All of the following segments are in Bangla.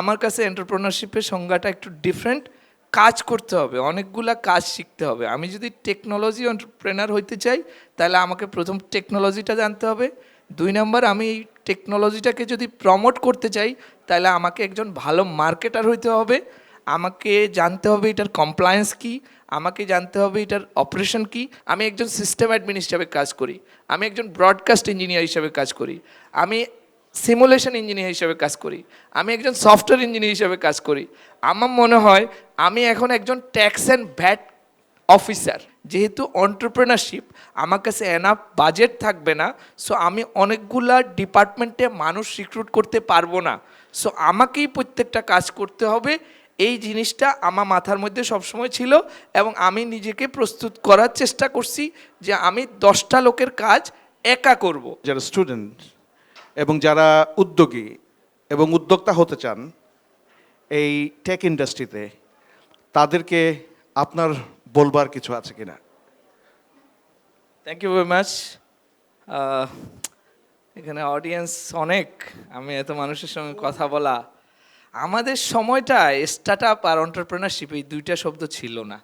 আমার কাছে এন্টারপ্রেনারশিপের সংজ্ঞাটা একটু ডিফারেন্ট কাজ করতে হবে, অনেকগুলা কাজ শিখতে হবে। আমি যদি টেকনোলজি এন্টারপ্রেনার হইতে চাই, তাহলে আমাকে প্রথম টেকনোলজিটা জানতে হবে। দুই নম্বর, আমি এই টেকনোলজিটাকে যদি প্রমোট করতে চাই, তাহলে আমাকে একজন ভালো মার্কেটার হইতে হবে। আমাকে জানতে হবে এটার কমপ্লায়েন্স কি, আমাকে জানতে হবে এটার অপারেশন কি। আমি একজন সিস্টেম অ্যাডমিন হিসাবে কাজ করি। আমি একজন ব্রডকাস্ট ইঞ্জিনিয়ার হিসাবে কাজ করি। আমি সিমুলেশন ইঞ্জিনিয়ার হিসেবে কাজ করি। আমি একজন সফটওয়্যার ইঞ্জিনিয়ার হিসেবে কাজ করি। আমার মনে হয় আমি এখন একজন ট্যাক্স অ্যান্ড ভ্যাট অফিসার যেহেতু অন্টারপ্রেনারশিপ আমার কাছে এনাফ বাজেট থাকবে না সো আমি অনেকগুলা ডিপার্টমেন্টে মানুষ রিক্রুট করতে পারব না। সো আমাকেই প্রত্যেকটা কাজ করতে হবে। এই জিনিসটা আমার মাথার মধ্যে সবসময় ছিল এবং আমি নিজেকে প্রস্তুত করার চেষ্টা করছি যে আমি দশটা লোকের কাজ একা করব। যারা স্টুডেন্ট এবং যারা উদ্যোগী এবং উদ্যোক্তা হতে চান এই টেক ইন্ডাস্ট্রিতে তাদেরকে আপনার বলবার কিছু আছে কিনা? থ্যাংক ইউ ভেরি মাচ এখানে অডিয়েন্স অনেক। আমি এত মানুষের সঙ্গে কথা বলা। আমাদের সময়টা স্টার্ট আপ আর অন্টারপ্রেনারশিপ এই দুইটা শব্দ ছিল না।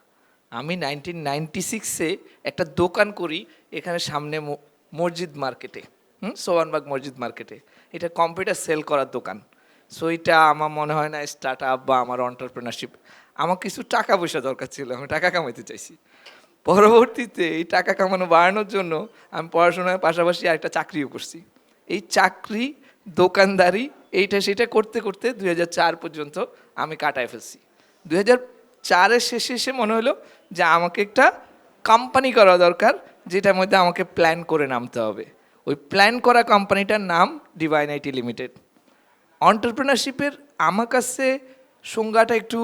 আমি নাইনটিন নাইনটি সিক্সে একটা দোকান করি, এখানে সামনে মসজিদ মার্কেটে হুম? সোয়ানবাগ মসজিদ মার্কেটে। এটা কম্পিউটার সেল করার দোকান। সো এটা আমার মনে হয় না স্টার্ট আপ বা আমার অন্টারপ্রেনারশিপ আমার কিছু টাকা পয়সা দরকার ছিল, আমি টাকা কামাইতে চাইছি। পরবর্তীতে এই টাকা কামানো বাড়ানোর জন্য আমি পড়াশোনার পাশাপাশি আরেকটা চাকরিও করছি। এই চাকরি, দোকানদারি, এইটা সেটা করতে করতে দুই পর্যন্ত আমি কাটায় ফেলছি। দুই চারের শেষে এসে মনে হলো যে আমাকে একটা কোম্পানি করা দরকার, যেটার মধ্যে আমাকে প্ল্যান করে নামতে হবে। ওই প্ল্যান করা কোম্পানিটার নাম ডিভাইন আইটি লিমিটেড অন্টারপ্রেনারশিপের আমার কাছে সংজ্ঞাটা একটু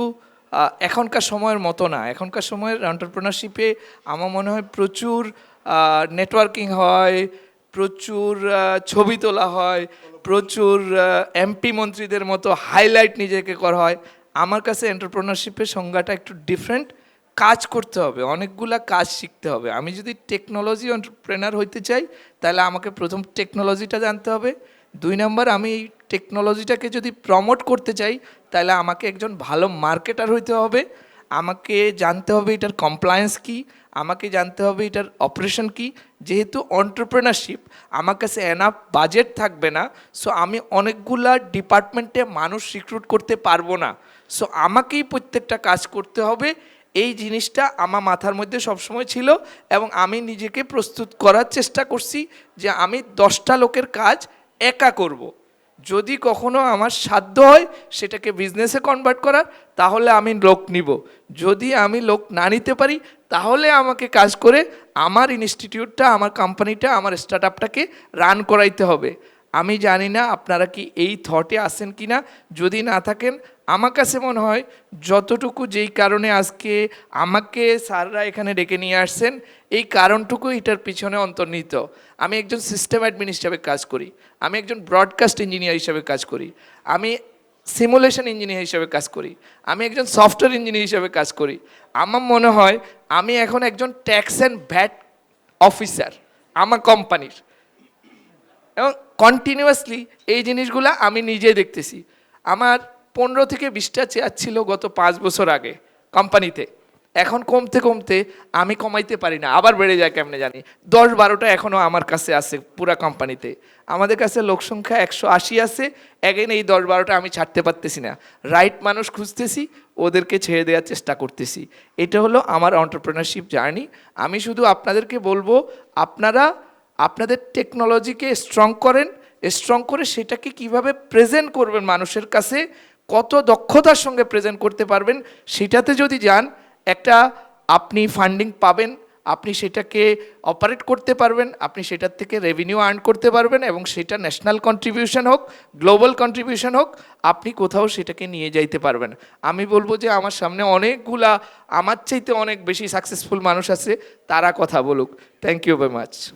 এখনকার সময়ের মতো না। এখনকার সময়ের অন্টারপ্রেনারশিপে আমার মনে হয় প্রচুর নেটওয়ার্কিং হয়, প্রচুর ছবি তোলা হয়, প্রচুর এমপি মন্ত্রীদের মতো হাইলাইট নিজেকে করা হয়। আমার কাছে এন্টারপ্রেনারশিপের সংজ্ঞাটা একটু ডিফারেন্ট কাজ করতে হবে, অনেকগুলা কাজ শিখতে হবে। আমি যদি টেকনোলজি এন্টারপ্রেনার হইতে চাই, তাহলে আমাকে প্রথম টেকনোলজিটা জানতে হবে। দুই নম্বর, আমি এই টেকনোলজিটাকে যদি প্রমোট করতে চাই, তাহলে আমাকে একজন ভালো মার্কেটার হইতে হবে। আমাকে জানতে হবে এটার কমপ্লায়েন্স কি, আমাকে জানতে হবে এটার অপারেশন কি। যেহেতু অন্টারপ্রেনারশিপ আমার কাছে এনাফ বাজেট থাকবে না সো আমি অনেকগুলা ডিপার্টমেন্টে মানুষ রিক্রুট করতে পারব না। সো আমাকেই প্রত্যেকটা কাজ করতে হবে এই জিনিসটা আমার মাথার মধ্যে সবসময় ছিল এবং আমি নিজেকে প্রস্তুত করার চেষ্টা করছি যে আমি দশটা লোকের কাজ একা করব। যদি কখনো আমার সাধ্য হয় সেটাকে বিজনেসে কনভার্ট করার, তাহলে আমি লোক নিব যদি আমি লোক না নিতে পারি, তাহলে আমাকে কাজ করে আমার ইনস্টিটিউটটা আমার কোম্পানিটা আমার স্টার্ট রান করাইতে হবে আমি জানি না আপনারা কি এই থটে আসেন কি না। যদি না থাকেন, আমার কাছে মনে হয় যতটুকু যেই কারণে আজকে আমাকে স্যাররা এখানে ডেকে নিয়ে আসছেন, এই কারণটুকু এটার পিছনে অন্তর্নিহিত। আমি একজন সিস্টেম অ্যাডমিন হিসাবে কাজ করি। আমি একজন ব্রডকাস্ট ইঞ্জিনিয়ার হিসাবে কাজ করি। আমি সিমুলেশন ইঞ্জিনিয়ার হিসেবে কাজ করি। আমি একজন সফটওয়্যার ইঞ্জিনিয়ার হিসেবে কাজ করি। আমার মনে হয় আমি এখন একজন ট্যাক্স অ্যান্ড ভ্যাট অফিসার আমার কোম্পানির এবং কন্টিনিউয়াসলি এই জিনিসগুলো আমি নিজে দেখতেছি। আমার পনেরো থেকে বিশটা চেয়ার ছিল গত পাঁচ বছর আগে কোম্পানিতে এখন কমতে কমতে আমি কমাইতে পারি না, আবার বেড়ে যায় কেমনে জানি? দশ বারোটা এখনও আমার কাছে আছে পুরা কোম্পানিতে আমাদের কাছে লোক সংখ্যা একশো আশি আছে এগেন এই দশ বারোটা আমি ছাড়তে পারতেছি না। রাইট মানুষ খুঁজতেছি, ওদেরকে ছেড়ে দেওয়ার চেষ্টা করতেছি। এটা হলো আমার অন্টারপ্রেনারশিপ জার্নি আমি শুধু আপনাদেরকে বলব, আপনারা আপনাদের টেকনোলজিকে স্ট্রং করেন স্ট্রং করে সেটাকে কীভাবে প্রেজেন্ট করবেন মানুষের কাছে, কত দক্ষতার সঙ্গে প্রেজেন্ট করতে পারবেন, সেটাতে যদি যান, একটা আপনি ফান্ডিং পাবেন, আপনি সেটাকে অপারেট করতে পারবেন, আপনি সেটার থেকে রেভিনিউ আর্ন করতে পারবেন এবং সেটা ন্যাশনাল কন্ট্রিবিউশন হোক গ্লোবাল কন্ট্রিবিউশন হোক, আপনি কোথাও সেটাকে নিয়ে যাইতে পারবেন। আমি বলব যে আমার সামনে অনেকগুলা, আমার চাইতে অনেক বেশি সাকসেসফুল মানুষ আছে, তারা কথা বলুক। Thank you very much